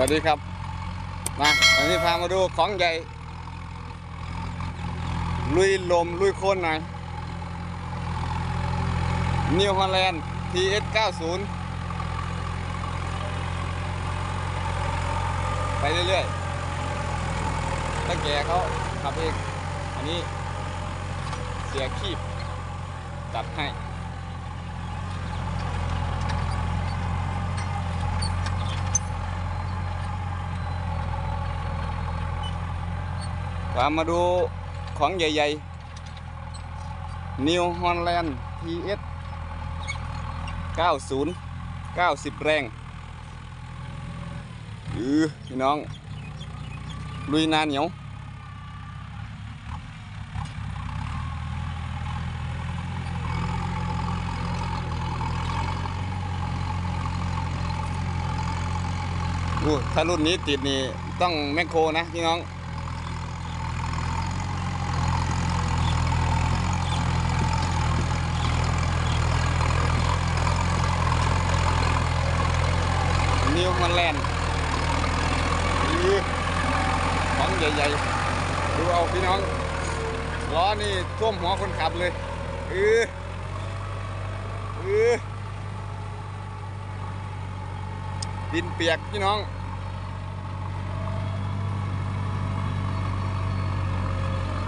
สวัสดีครับ มาวันนี้พามาดูของใหญ่ ลุยลมลุยโคนหน่อย New Holland TS 90ไปเรื่อยๆตั้งแกเขาขับเอง อันนี้เสียขีบจัดให้ พามาดูของใหญ่ๆ New Holland TS 90 90 แรงอือพี่น้อง ลุยนาเหนียวถ้ารุ่นนี้ติดนี่ต้องแมคโครนะพี่น้อง นิวมันแลนด์อื้อของใหญ่ๆ ดูเอาพี่น้องล้อนี่ท่วมหัวคนขับเลยอืออืออดินเปียกพี่น้อง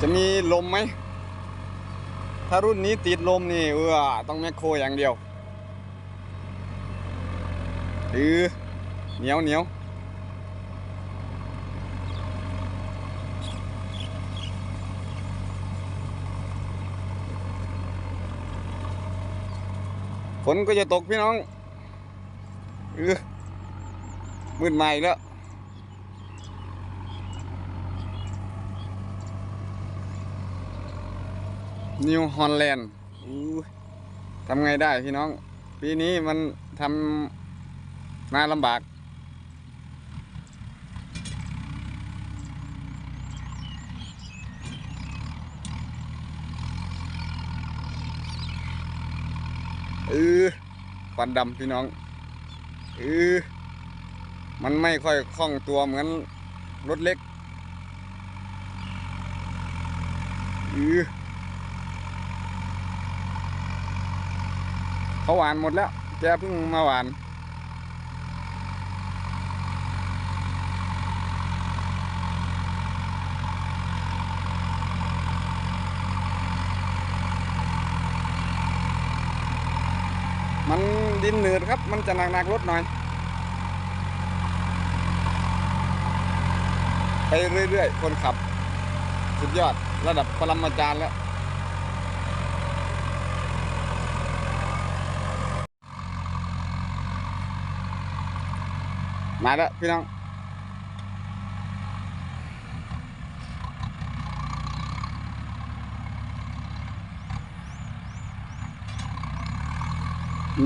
จะมีลมไหม ถ้ารุ่นนี้ติดลมนี่เออต้องแมคโครอย่างเดียวอือ เหนียวเหนียวฝนก็จะตกพี่น้องเออมืดใหม่แล้วนิวฮอลแลนด์ทำไงได้พี่น้อง ปีนี้มันทำมาลำบาก เออควันดำพี่น้องเออมันไม่ค่อยคล่องตัวเหมือนรถเล็กเออเขาหวานหมดแล้วแกเพิ่งมาหวาน มันดินหนืดครับ มันจะหนักหนักๆรถหน่อย ไปเรื่อยๆ คนขับ สุดยอดระดับปรมาจารย์แล้วมาแล้วพี่น้อง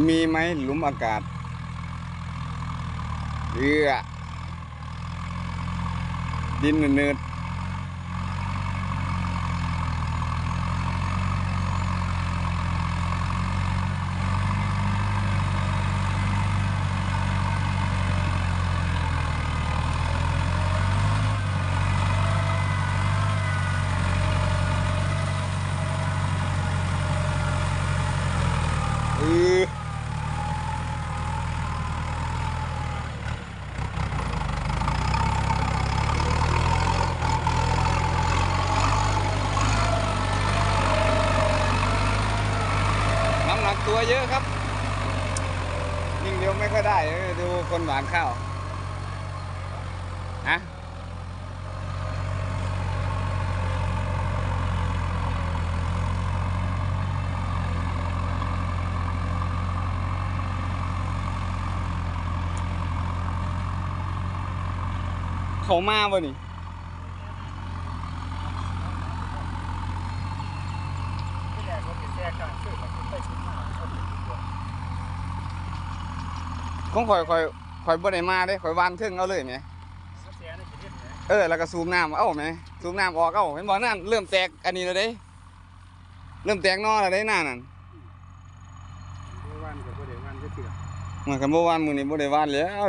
มีไหมหลุมอากาศเรือดินเนืดเออน้ำหนักตัวเยอะครับยิ่งเร็วไม่ค่อยได้เออ ดูคนหวานข้าวฮะเขามาบ่นี่กรถติดแช่กลางชื่อมันไปชุดหน้าเขาติดตัวของข่อยข่อย ข่อยบ่ได้มาเด้ข่อยวางเครื่องเอาเลยแหมรถแช่ในชีวิตเนี่ยเออแล้วก็ซูมน้ำเอ้าแหมซูมน้ำออกเอ้าเห็นบ่นั่นเริ่มแตกอันนี้แล้วเด้ เริ่มแตกนอแล้วเด้หน้านั่นวันกับบ่ได้วันจะเถื่อมันกันบ่วานมื้อนี้บ่ได้วานแล้ว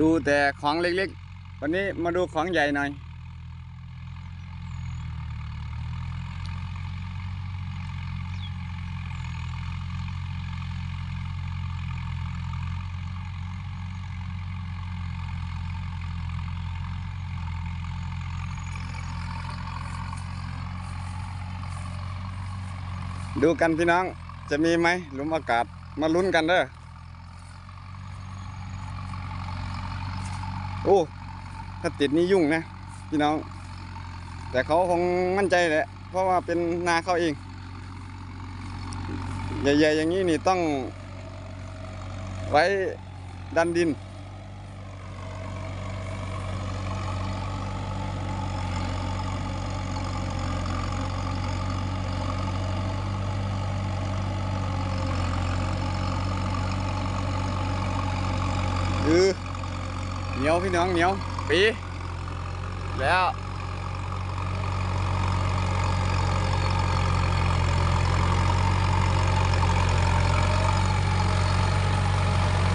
ดูแต่ของเล็กๆ วันนี้มาดูของใหญ่หน่อย ดูกันพี่น้องจะมีไหมหลุมอากาศมาลุ้นกันเด้อ โอ้ถ้าติดนี่ยุ่งนะพี่น้อง แต่เขาคงมั่นใจแหละ เพราะว่าเป็นนาเขาเองใหญ่ๆอย่างนี้นี่ต้องไว้ดันดิน อือ เหนียวพี่น้องเหนียวปีแล้ว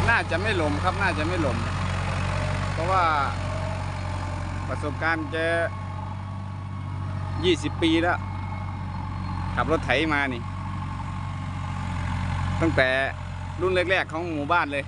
น่าจะไม่หลมครับน่าจะไม่หลม เพราะว่าประสบการณ์แกยี่สิบปีแล้ว ขับรถไถมานี่ ตั้งแต่รุ่นแรก ๆ ของหมู่บ้านเลย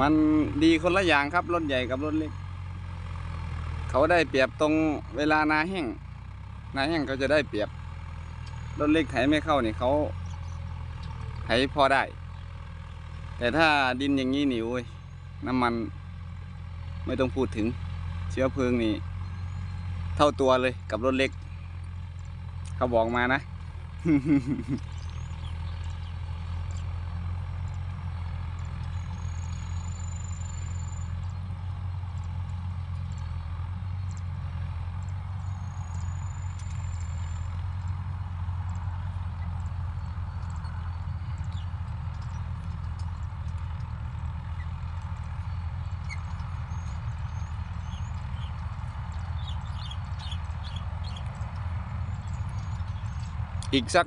มันดีคนละอย่างครับรถใหญ่กับรถเล็ก เขาได้เปรียบตรงเวลานาแห้งนาแห้งเขาจะได้เปรียบรถเล็กไถไม่เข้านี่เขาไถพอได้ แต่ถ้าดินอย่างนี้นี่โอ้ยน้ำมันไม่ต้องพูดถึงเชื้อเพลิงนี่ เท่าตัวเลยกับรถเล็ก เขาบอกมานะ อีกสัก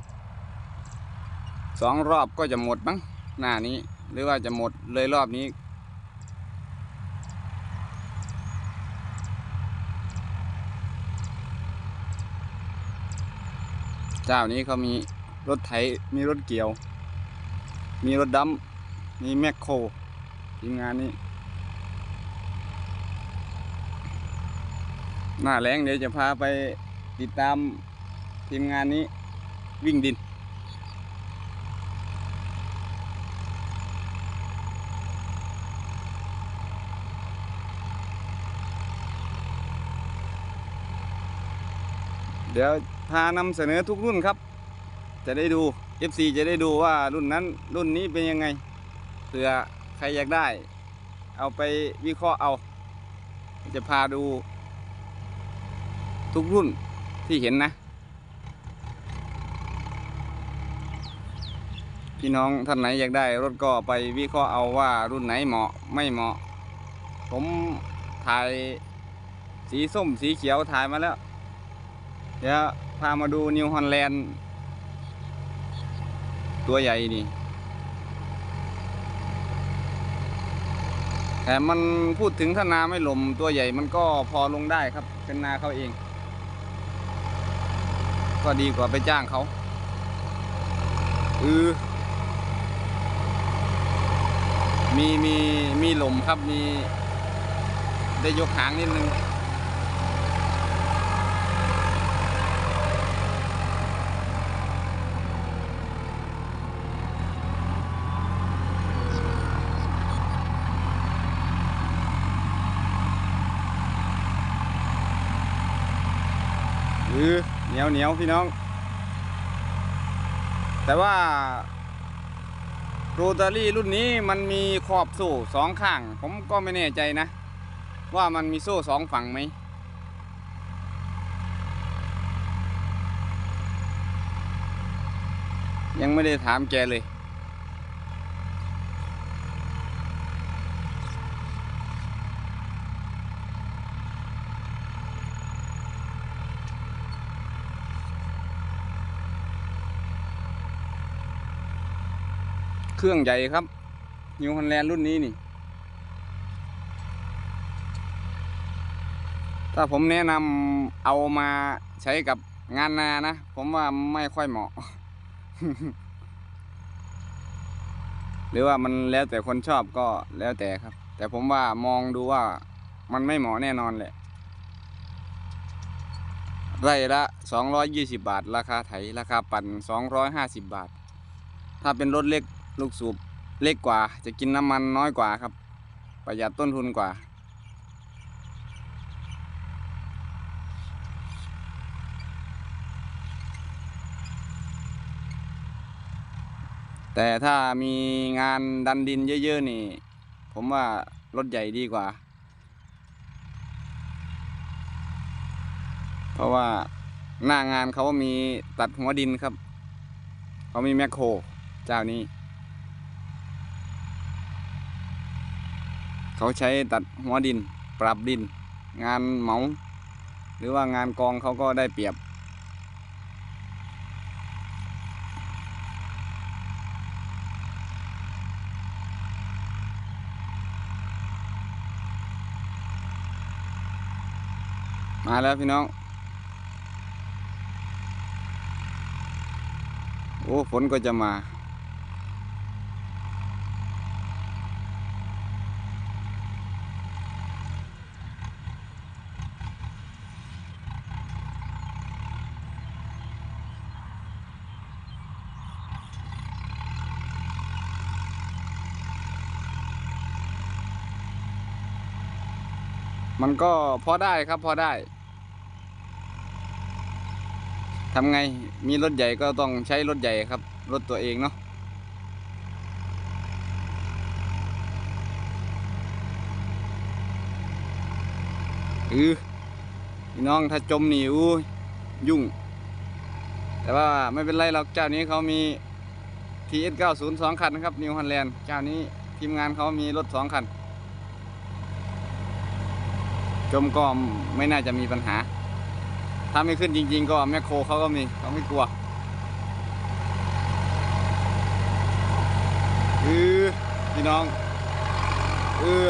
สองรอบก็จะหมดมั้งหน้านี้ หรือว่าจะหมดเลยรอบนี้ เจ้านี้เขามีรถไถมีรถเกี่ยว มีรถดำมีแมคโครทีมงานนี้หน้าแรงเดี๋ยวจะพาไปติดตามทีมงานนี้ วิ่งดิน เดี๋ยวพานำเสนอทุกรุ่นครับ จะได้ดู FC จะได้ดูว่ารุ่นนั้นรุ่นนี้เป็นยังไงเผื่อใครอยากได้ เอาไปวิเคราะห์เอา จะพาดูทุกรุ่นที่เห็นนะ พี่น้องท่านไหนอยากได้รถก็ไปวิเคราะห์เอาว่ารุ่นไหนเหมาะไม่เหมาะ ผมถ่ายสีส้มสีเขียวถ่ายมาแล้ว เดี๋ยวพามาดูนิวฮอลแลนด์ตัวใหญ่นี่ แต่มันพูดถึงถ้านาไม่หล่มตัวใหญ่มันก็พอลงได้ครับ เป็นนาเขาเอง ก็ดีกว่าไปจ้างเขา อือ มีมีมีหลมครับมีได้ยกหางนิดนึงหรือเหนียวเหนียวพี่น้อง แต่ว่า โรตารี่รุ่นนี้มันมีขอบโซ่สองข้าง ผมก็ไม่แน่ใจนะ ว่ามันมีโซ่สองฝั่งไหมยังไม่ได้ถามแกเลย เครื่องใหญ่ครับนิวฮอลแลนด์รุ่นนี้นี่ ถ้าผมแนะนำเอามาใช้กับงานนานะ ผมว่าไม่ค่อยเหมาะ หรือว่ามันแล้วแต่คนชอบก็แล้วแต่ครับ แต่ผมว่ามองดูว่ามันไม่เหมาะแน่นอนแหละไร่ละ 220 บาท ราคาไถ ราคาปั่น 250 บาท ถ้าเป็นรถเล็ก ลูกสูบเล็กกว่า จะกินน้ำมันน้อยกว่าครับ ประหยัดต้นทุนกว่า แต่ถ้ามีงานดันดินเยอะๆนี่ ผมว่ารถใหญ่ดีกว่า เพราะว่าหน้างานเขามีตัดหัวดินครับ เขามีแมคโครเจ้านี้ เขาใช้ตัดหัวดินปรับดิน งานเหมา หรือว่างานกองเขาก็ได้เปรียบ มาแล้วพี่น้อง โอ้ฝนก็จะมา มันก็พอได้ครับพอได้ทำไงมีรถใหญ่ก็ต้องใช้รถใหญ่ครับ รถตัวเองเนาะเออพี่น้องถ้าจมนี่อู้ยุ่ง แต่ว่าไม่เป็นไรหรอกเจ้านี้เขามี TS 90 2คันนะครับ New Holland เจ้านี้ทีมงานเขามีรถ2คัน จมก็ไม่น่าจะมีปัญหา ถ้าไม่ขึ้นจริง ๆ ก็แมคโครเขาก็มีเขาไม่กลัวเออพี่น้องเออ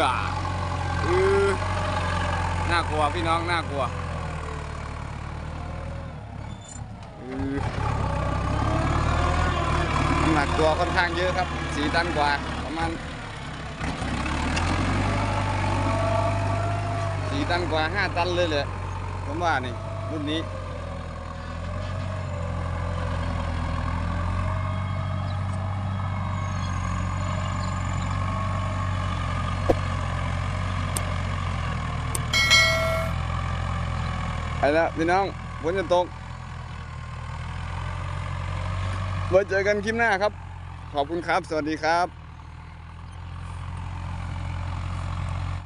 เออน่ากลัวพี่น้องน่ากลัวเออน้ำหนักตัวค่อนข้างเยอะครับสี่ตันกว่าประมาณ สี่ตันกว่าห้าตันเลยเลยผมว่านี่รุ่นนี้ ไปแล้วพี่น้องฝนจะตกไว้เจอกันคลิปหน้าครับ ขอบคุณครับ สวัสดีครับ